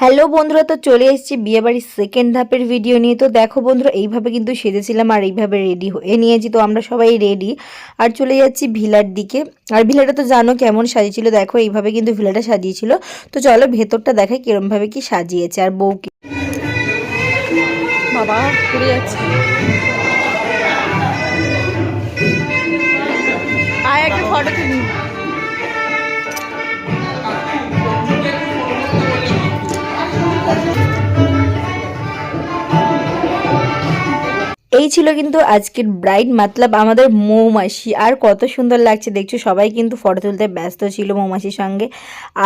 Hello বন্ধুরা, তো চলে এসেছি বিয়েবাড়ির সেকেন্ড ধাপের ভিডিও নিয়ে। তো দেখো বন্ধুরা, এইভাবে কিন্তু সেজেছিলাম আর এইভাবে রেডি হয়ে নিয়েছি। তো আমরা সবাই রেডি আর চলে যাচ্ছি ভিলার দিকে। আর ভিলাটা তো জানো কেমন সাজিয়েছিল? দেখো, এইভাবে কিন্তু ভিলাটা সাজিয়েছিল। তো চলো ভেতরটা দেখাই কিরমভাবে কি সাজিয়েছে আর বউকে বাবা ফটো এই ছিল কিন্তু আজকের ব্রাইড মাতলাব, আমাদের মৌমাসি আর কত সুন্দর লাগছে, দেখছ? সবাই কিন্তু ফটো তুলতে ব্যস্ত ছিল মৌমাসির সঙ্গে।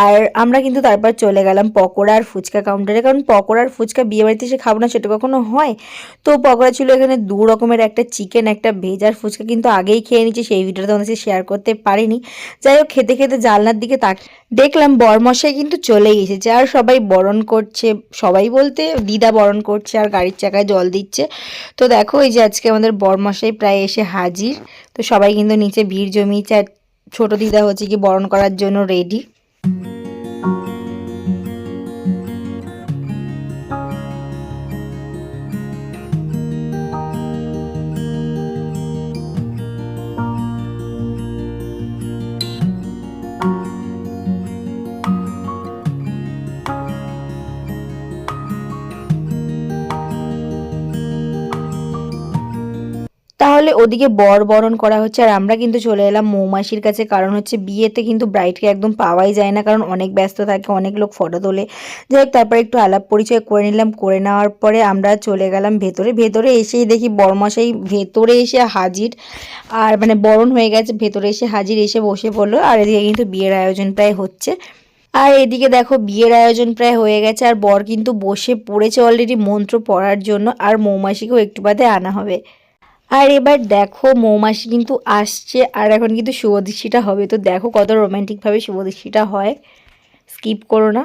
আর আমরা কিন্তু তারপর চলে গেলাম পকোড়া আর ফুচকা কাউন্টারে কারণ পকোড়া আর ফুচকা বিয়ে বাড়িতে এসে খাব না, সেটা কখনো হয়? তো পকোড়া ছিল এখানে দু রকমের, একটা চিকেন একটা ভেজ আর ফুচকা। কিন্তু আগেই খেয়ে নিচ্ছি সেই ভিডিওটা তোমাদের শেয়ার করতে পারিনি। যাই হোক, খেতে খেতে জানলার দিকে তাক দেখলাম বরমশাই কিন্তু চলেই এসেছে। আর সবাই বরণ করছে, সবাই বলতে দিদা বরণ করছে আর গাড়ির চাকায় জল দিচ্ছে। তো দেখো এই যে আজকে আমাদের বরমশাই প্রায় এসে হাজির। তো সবাই কিন্তু নিচে ভিড় জমিয়েছে আর ছোটো দিদা হচ্ছে কি বরণ করার জন্য রেডি তাহলে ওদিকে বর বরণ করা হচ্ছে। আর আমরা কিন্তু চলে এলাম মৌমাসির কাছে, কারণ হচ্ছে বিয়েতে কিন্তু ব্রাইডকে একদম পাওয়াই যায় না, কারণ অনেক ব্যস্ত থাকে, অনেক লোক ফটো তোলে। যাই হোক, তারপরে একটু আলাপ পরিচয় করে নিলাম, করে নেওয়ার পরে আমরা চলে গেলাম ভেতরে। ভেতরে এসেই দেখি বরমশাই ভেতরে এসে হাজির। আর মানে বরণ হয়ে গেছে, ভেতরে এসে হাজির, এসে বসে পড়ল। আর এদিকে কিন্তু বিয়ের আয়োজন প্রায় হচ্ছে। আর এদিকে দেখো বিয়ের আয়োজন প্রায় হয়ে গেছে, আর বর কিন্তু বসে পড়েছে অলরেডি মন্ত্র পড়ার জন্য, আর মৌমাসিকেও একটু বাদে আনা হবে। আর এবার দেখো মৌমাসি কিন্তু আসছে, আর এখন কিন্তু শুভদৃষ্টিটা হবে। তো দেখো কত রোম্যান্টিকভাবে শুভদৃষ্টিটা হয়। স্কিপ করো না।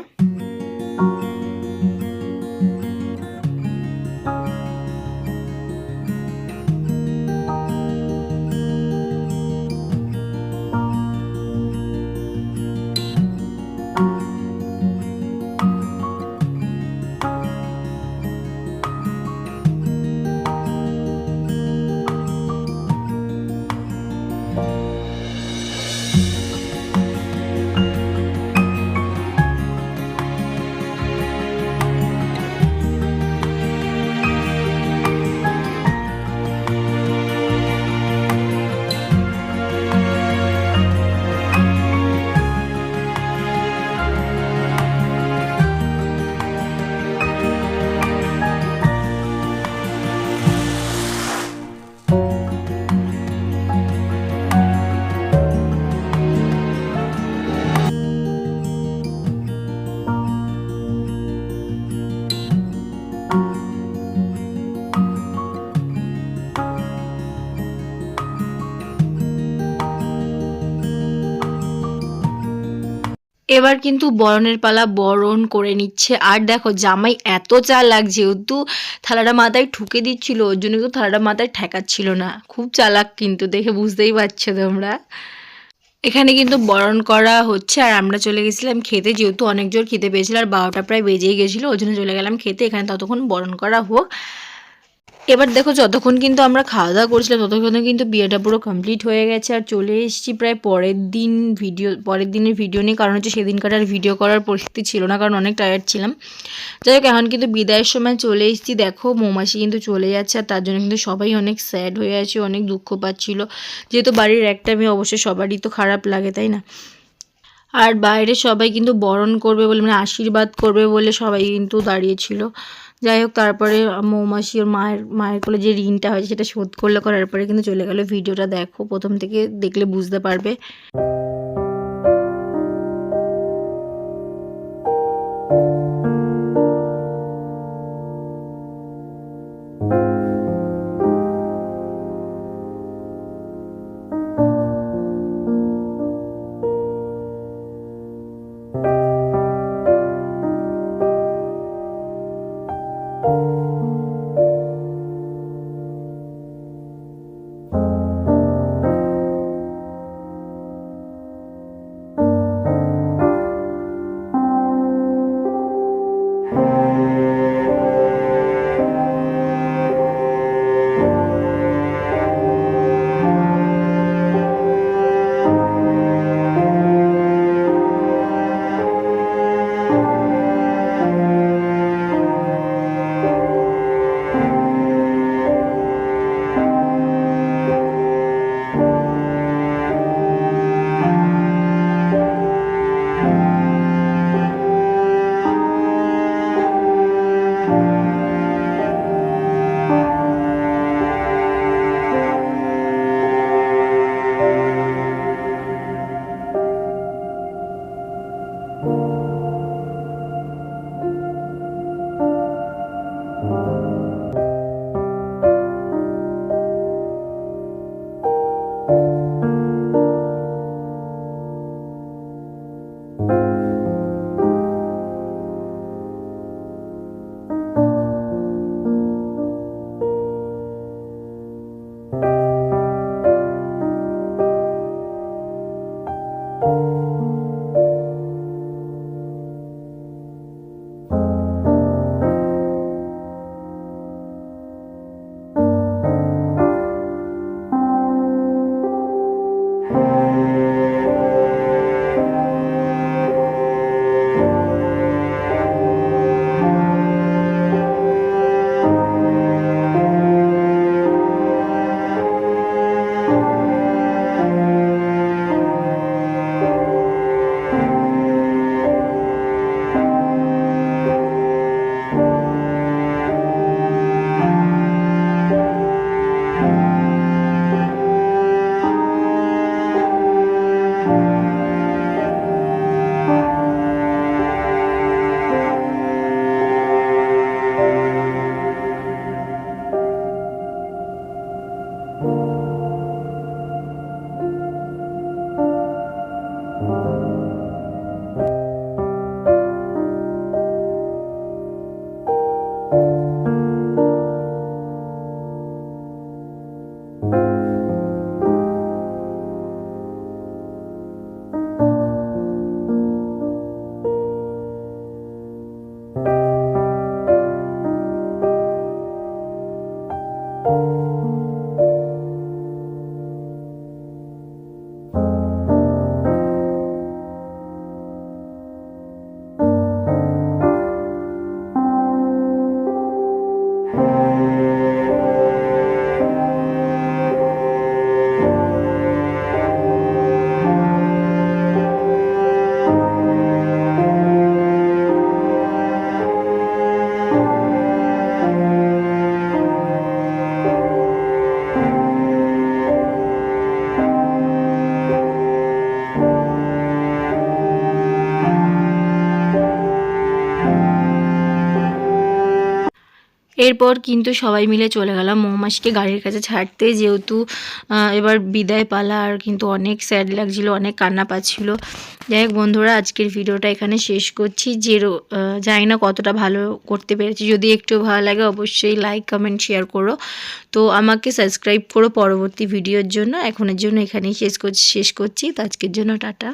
এবার কিন্তু বরণের পালা বরণ করে নিচ্ছে। আর দেখো, জামাই এত চালাক যেহেতু থালাটা মাথায় ঠুকে দিচ্ছিল, ওর জন্য কিন্তু থালাটা মাথায় ঠেকাচ্ছিল না। খুব চালাক কিন্তু, দেখে বুঝতেই পারছ তোমরা। এখানে কিন্তু বরণ করা হচ্ছে, আর আমরা চলে গেছিলাম খেতে। যেহেতু অনেক জোর খেতে পেয়েছিল, আর বারোটা প্রায় বেজেই গেছিল, ওই জন্য চলে গেলাম খেতে। এখানে ততক্ষণ বরণ করা হোক। এবার দেখো যতক্ষণ কিন্তু আমরা খাওয়া দাওয়া করছিলাম, ততক্ষণে কিন্তু বিয়েটা পুরো কমপ্লিট হয়ে গেছে আর চলে এসেছি প্রায় পরের দিন ভিডিও পরের দিনের ভিডিও নিয়ে। কারণ হচ্ছে সেদিনকার আর ভিডিও করার পরিস্থিতি ছিল না, কারণ অনেক টায়ার্ড ছিলাম। যাই হোক, এখন কিন্তু বিদায়ের সময় চলে এসেছি। দেখো মৌমাসি কিন্তু চলে যাচ্ছে আর তার জন্য কিন্তু সবাই অনেক স্যাড হয়ে আছে, অনেক দুঃখ পাচ্ছিল। যেহেতু বাড়ির একটা মেয়ে অবশ্যই সবারই তো খারাপ লাগে, তাই না? আর বাইরে সবাই কিন্তু বরণ করবে বলে মানে আশীর্বাদ করবে বলে সবাই কিন্তু দাঁড়িয়েছিল যাই হোক, তারপরে মৌমাসি ওর মায়ের মায়ের কোলে যে ঋণটা হয় সেটা শোধ করলে করার পরে কিন্তু চলে গেলো ভিডিওটা। দেখো, প্রথম থেকে দেখলে বুঝতে পারবে। এরপর কিন্তু সবাই মিলে চলে গেলাম মৌমাসিকে গাড়ির কাছে ছাড়তে। যেহেতু এবার বিদায় পালা আর কিন্তু অনেক স্যাড লাগছিল, অনেক কান্না পাচ্ছিল। যাই হোক বন্ধুরা, আজকের ভিডিওটা এখানে শেষ করছি। যে জানি না কতটা ভালো করতে পেরেছি। যদি একটু ভালো লাগে অবশ্যই লাইক কমেন্ট শেয়ার করো। তো আমাকে সাবস্ক্রাইব করো পরবর্তী ভিডিওর জন্য। এখনের জন্য এখানেই শেষ করছি শেষ করছি। তো আজকের জন্য টাটা।